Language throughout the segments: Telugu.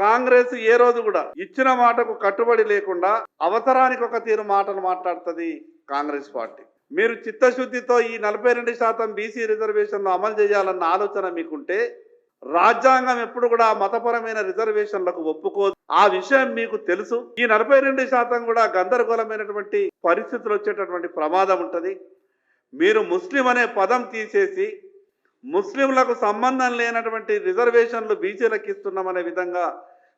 కాంగ్రెస్ ఏ రోజు కూడా ఇచ్చిన మాటకు కట్టుబడి లేకుండా అవసరానికి ఒక తీరు మాటలు మాట్లాడుతుంది కాంగ్రెస్ పార్టీ. మీరు చిత్తశుద్ధితో ఈ నలభై రెండు శాతం బీసీ రిజర్వేషన్లు అమలు చేయాలన్న ఆలోచన మీకుంటే రాజ్యాంగం ఎప్పుడు కూడా మతపరమైన రిజర్వేషన్లకు ఒప్పుకోదు. ఆ విషయం మీకు తెలుసు. ఈ నలభై రెండు శాతం కూడా గందరగోళమైనటువంటి పరిస్థితులు వచ్చేటటువంటి ప్రమాదం ఉంటుంది. మీరు ముస్లిం అనే పదం తీసేసి ముస్లింలకు సంబంధం లేనటువంటి రిజర్వేషన్లు బీసీలకు ఇస్తున్నామనే విధంగా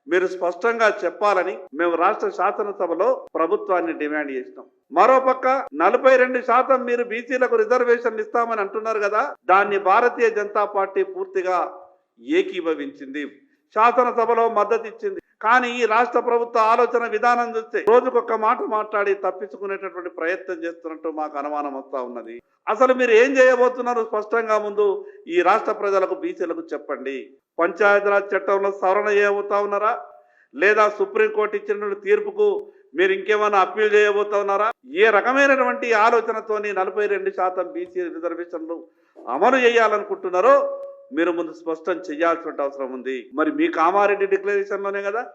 మీరు స్పష్టంగా చెప్పాలని మేము రాష్ట్ర శాసనసభలో ప్రభుత్వాన్ని డిమాండ్ చేసినాం. మరోపక్క నలభై రెండు శాతం మీరు బీసీలకు రిజర్వేషన్లు ఇస్తామని అంటున్నారు కదా దాన్ని భారతీయ జనతా పార్టీ పూర్తిగా ఏకీభవించింది. శాసనసభలో మద్దతు ఇచ్చింది కానీ ఈ రాష్ట్ర ప్రభుత్వ ఆలోచన విధానం చూస్తే రోజుకొక మాట మాట్లాడి తప్పించుకునేటటువంటి ప్రయత్నం చేస్తున్నట్టు మాకు అనుమానం వస్తా ఉన్నది. అసలు మీరు ఏం చేయబోతున్నారు స్పష్టంగా ముందు ఈ రాష్ట్ర ప్రజలకు బీసీలకు చెప్పండి. పంచాయతీరాజ్ చట్టంలో సవరణ చేయబోతా ఉన్నారా? లేదా సుప్రీంకోర్టు ఇచ్చిన తీర్పుకు మీరు ఇంకేమైనా అప్పీల్ చేయబోతా ఉన్నారా? ఏ రకమైనటువంటి ఆలోచనతోని నలభై రెండు శాతం బీసీ రిజర్వేషన్లు అమలు చేయాలనుకుంటున్నారో మీరు ముందు స్పష్టం చేయాల్సిన అవసరం ఉంది. మరి మీ కామారెడ్డి డిక్లరేషన్లోనే కదా?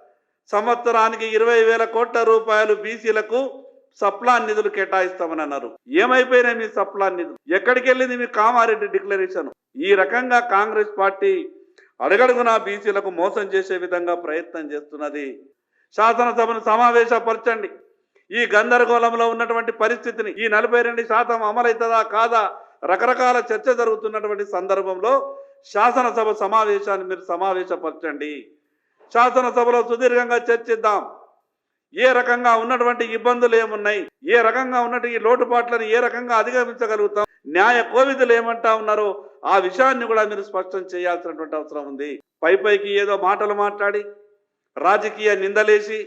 సంవత్సరానికి ఇరవై వేల కోట్ల రూపాయలు బీసీలకు సప్లాన్ నిధులు కేటాయిస్తామని అన్నారు. ఏమైపోయినాయి మీ సప్లాన్ నిధులు? ఎక్కడికి వెళ్ళింది మీ కామారెడ్డి డిక్లరేషన్? ఈ రకంగా కాంగ్రెస్ పార్టీ అడగడుగునా బీసీలకు మోసం చేసే విధంగా ప్రయత్నం చేస్తున్నది. శాసనసభను సమావేశపరచండి. ఈ గందరగోళంలో ఉన్నటువంటి పరిస్థితిని ఈ నలభై రెండు శాతం అమలవుతుందా కాదా? రకరకాల చర్చ జరుగుతున్నటువంటి సందర్భంలో శాసనసభ సమావేశాన్ని మీరు సమావేశపరచండి. శాసనసభలో సుదీర్ఘంగా చర్చిద్దాం. ఏ రకంగా ఉన్నటువంటి ఇబ్బందులు ఏమున్నాయి? ఏ రకంగా ఉన్నట్టు ఈ లోటుపాట్లను ఏ రకంగా అధిగమించగలుగుతాం? న్యాయ కోవిధులు ఏమంటా ఉన్నారో ఆ విషయాన్ని కూడా మీరు స్పష్టం చేయాల్సినటువంటి అవసరం ఉంది. పై పైకి ఏదో మాటలు మాట్లాడి రాజకీయ నిందలేసి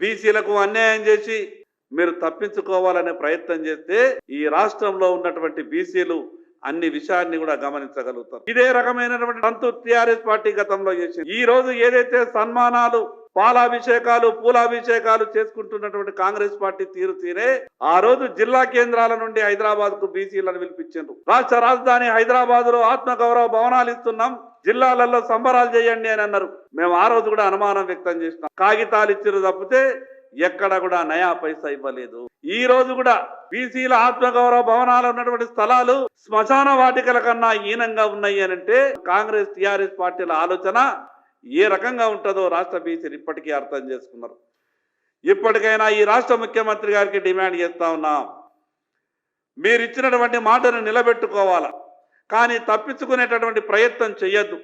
బీసీలకు అన్యాయం చేసి మీరు తప్పించుకోవాలనే ప్రయత్నం చేస్తే ఈ రాష్ట్రంలో ఉన్నటువంటి బీసీలు అన్ని విషయాన్ని కూడా గమనించగలుగుతారు. ఇదే రకమైనటువంటి సంతు టిఆర్ఎస్ పార్టీ గతంలో చేసింది. ఈ రోజు ఏదైతే సన్మానాలు పాలాభిషేకాలు పూలాభిషేకాలు చేసుకుంటున్నటువంటి కాంగ్రెస్ పార్టీ తీరు తీరే ఆ రోజు జిల్లా కేంద్రాల నుండి హైదరాబాద్కు బీసీలను పిలిపించారు రాష్ట్ర రాజధాని హైదరాబాద్లో ఆత్మగౌరవ భవనాలు ఇస్తున్నాం జిల్లాలలో సంబరాలు చేయండి అని అన్నారు. మేము ఆ రోజు కూడా అనుమానం వ్యక్తం చేసినాం. కాగితాలు ఇచ్చారు తప్పితే ఎక్కడ కూడా నయా పైసా ఇవ్వలేదు. ఈ రోజు కూడా బీసీల ఆత్మగౌరవ భవనాలు ఉన్నటువంటి స్థలాలు శ్మశాన వాటికల కన్నా హీనంగా ఉన్నాయి అని అంటే కాంగ్రెస్ టిఆర్ఎస్ పార్టీల ఆలోచన ఏ రకంగా ఉంటుందో రాష్ట్ర బీసీలు ఇప్పటికీ అర్థం చేసుకున్నారు. ఇప్పటికైనా ఈ రాష్ట్ర ముఖ్యమంత్రి గారికి డిమాండ్ చేస్తా ఉన్నాం. మీరు ఇచ్చినటువంటి మాటను నిలబెట్టుకోవాలా? కానీ తప్పించుకునేటటువంటి ప్రయత్నం చేయొద్దు